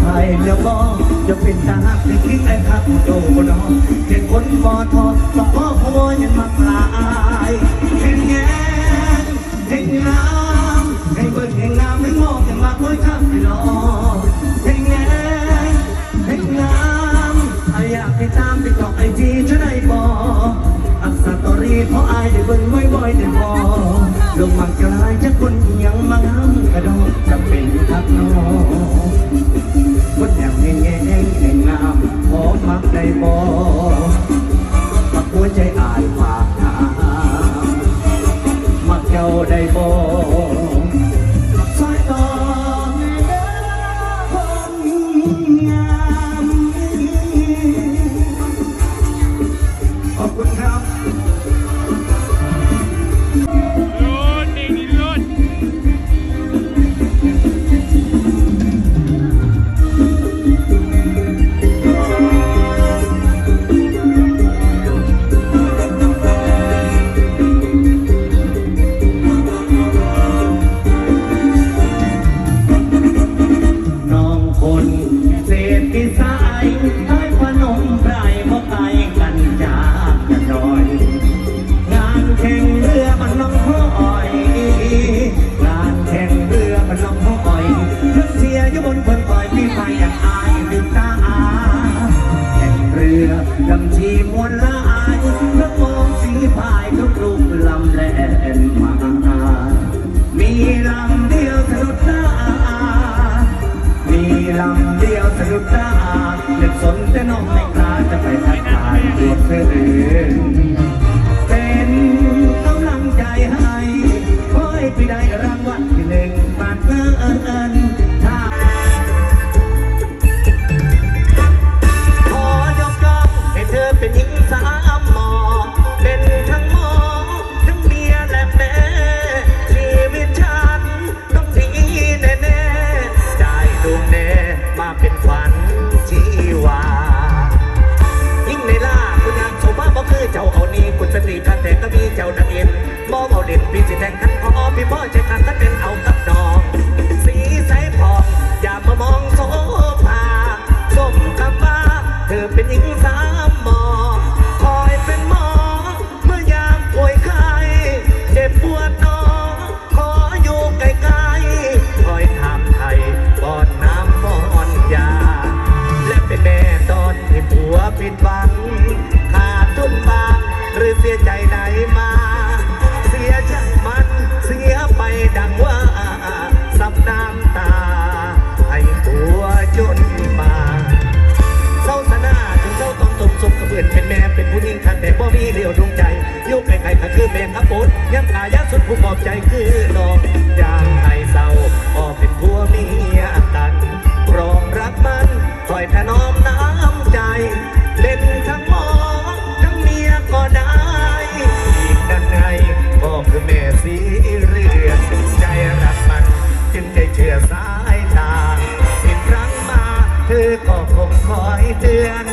ใจมีไผแล้วก็จะเป็นตาหักที่คิดไอ้คับโตบน้องเห็นคนบอทอต้องพ่อพัวยังมากลายเห็นแง่เห็นงามให้เบิ่งให้งามให้มองให้มาคุยข้ามไปรอ มักได้บ่ ชีมวนละอายแล้วมองสีพายทุกลูกลำแหล่นมามีลำเดียวสะดุดตา มีลำเดียวสะดุดตาเด็กสนแต่น้องไม่กล้าจะไปทักทายตัวเธอ กันแต่ก็มีเจ้าดังเอ็นบ่เอาเด็ดพี่สิแทงขันพอพี่พ่อใจขันถ้าเป็นเอากับดองสีใสพองอย่ามามองโซภาสมคำว่าเธอเป็นหญิงสาว ผู้ปลอบใจคือน้องอย่างไอเศร้าพอเป็นผัวเมียกันรองรักมันคอยถนอมน้ำใจ เล่นทั้งหมอทั้งเมียก็ได้อีกดังไงก็คือแม่สีเรือนใจรักมันจึงได้เชื่อสายตาอีกครั้งมาเธอก็คงคอยเตือน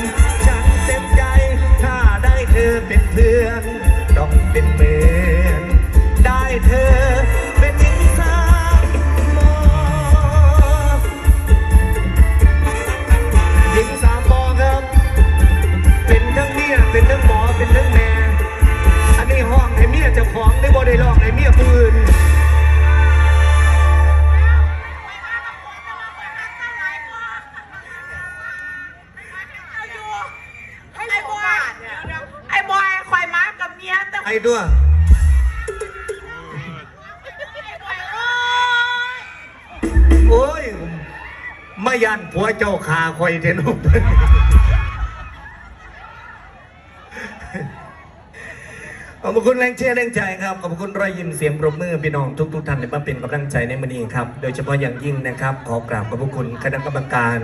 ด้วย โอ้ยมายันผัวเจ้าขาคอยเทนุบขอบคุณแรงเชียร์แรงใจครับ ขอบคุณรอยยิ้มเสียงปรบมือพี่น้องทุกๆท่านที่มาเป็นกำลังใจในมือนี้ครับ โดยเฉพาะอย่างยิ่งนะครับ ขอกราบขอบคุณคณะกรรมการ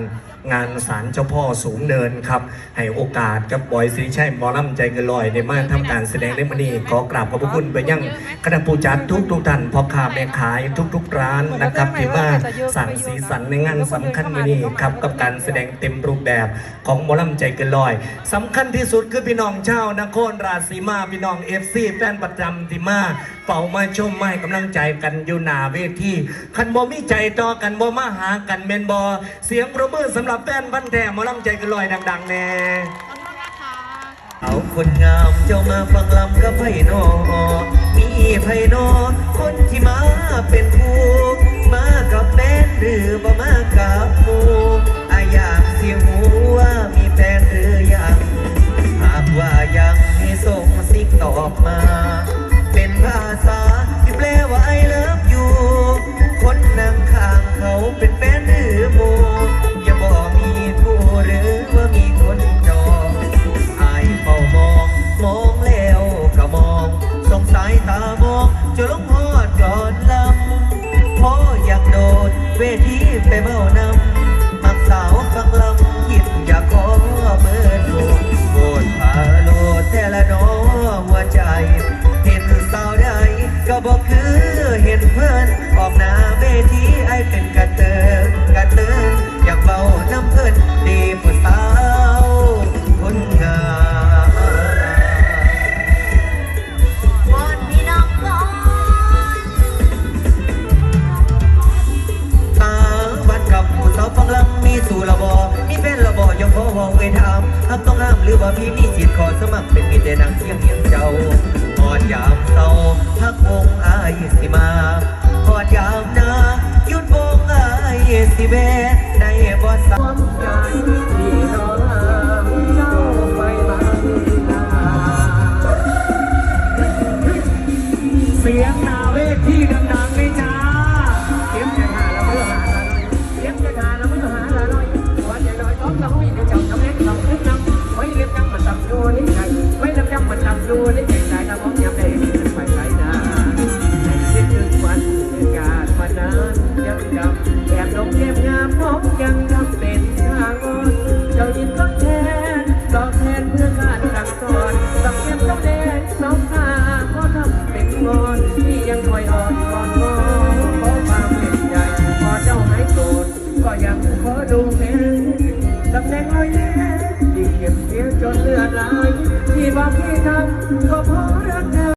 งานศาลเจ้าพ่อสูงเนินครับ ให้โอกาสกับบอยสิริชัยหมอลำใจเกินลอยในมาทำการแสดงในวันนี้ขอกราบขอบพระคุณไปยังคณะผู้จัดทุกทุกๆท่านพ่อค้าแม่ขายทุกๆร้านนะครับที่มาสร้างสีสันในงานสำคัญวันนี้ครับกับการแสดงเต็มรูปแบบของหมอลำใจเกินลอยสำคัญที่สุดคือพี่น้องชาวนครราชสีมาพี่น้องเอฟซีแฟนประจำที่มาเฝ้ามาชมมาให้กำลังใจกันอยู่หน้าเวทีคันบ่มีใจต่อกันบ่มาหากันเมนบอเสียงประมือสำหรับแฟนพันแท้หมอลำใจกินลอยดัง ๆแน่เอาคนงามเจ้ามาฟังลำกับไผ่นอ มีไผ่นอ คนที่มาเป็นผู้มากับแฟนหรือบ่มากับหมูอาอยากเสียหูว่ามีแฟนหรือยัง หากว่ายังให้ส่งสิ่งตอบมา เป็นภาษา บอกคือเห็นเพื่อนออกหน้าเวทีไอเป็นกระเติงกระเติงอยากเบาน้ำเพื่อนดีผู้สาวคนงามวอนพี่น้องก่อนตาบัดกับผู้สาวฟังลำมีสู่ระบอมีแฟนระบอยกขอวองเวทามหักต้องห้ามหรือว่าพี่มีสิทธิ์ขอสมัครเป็นมิตรแต่นางเที่ยงเฮียงเจ้า พอดยามเศร้าพักวงอายสิมาพอดยามนาหยุดวงอายสิเวได้บ่สามใจที่รอเจ้าไปมาเสียงหนาเวทีดังๆเลยจ้าเสียงจะหาแล้วเพื่อหาละหน่อยเสียงจะหาแล้วเพื่อหาละหน่อยวันใหญ่หน่อยต้องต้องมีในเจ้าทำเล็กทำขึ้นนำไว้เรียบจังมันตับดูนี่ใจไว้เรียบจังมันตับดูนี่ใจใจนะมองยัง